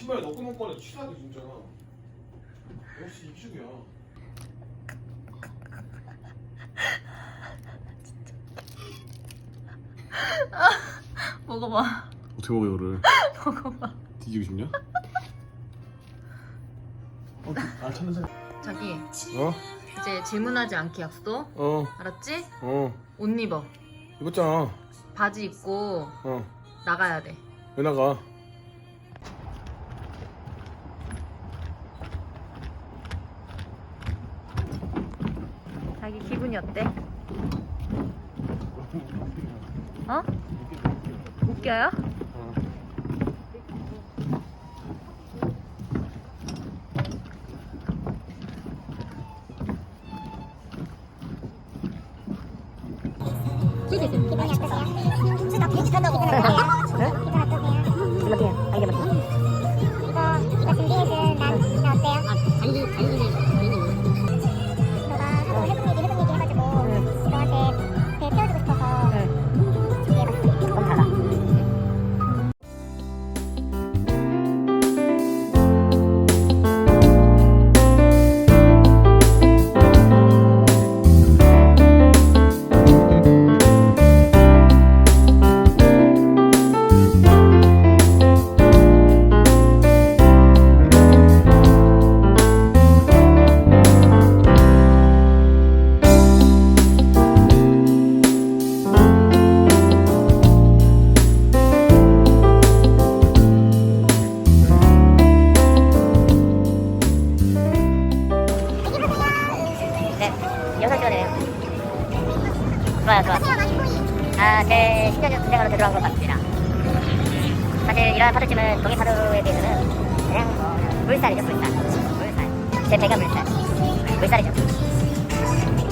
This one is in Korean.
엊구멍 꺼내 취하게 진짜. 역시 이쪽이야. 먹어봐. 어떻게 먹어 이거를? 먹어봐. 뒤지고 싶냐? 어, 알 찾는 사람. 자기 어? 이제 질문하지 않기 약속. 어, 알았지? 어. 옷 입어. 입었잖아. 바지 입고 어. 나가야 돼. 왜 나가? 자기 기분이 어때? 어? 웃겨요? 어떠세요? 나 비행기 탄다고 기 영상 찍어드려요. 좋아요, 좋아. 아, 제 신경전 분쟁으로 들어간 것 같습니다. 사실 이러한 파도찜은 동해 파도에 비해서는 그냥 뭐 물살이죠, 물살. 물살. 제 배가 물살. 물살이죠.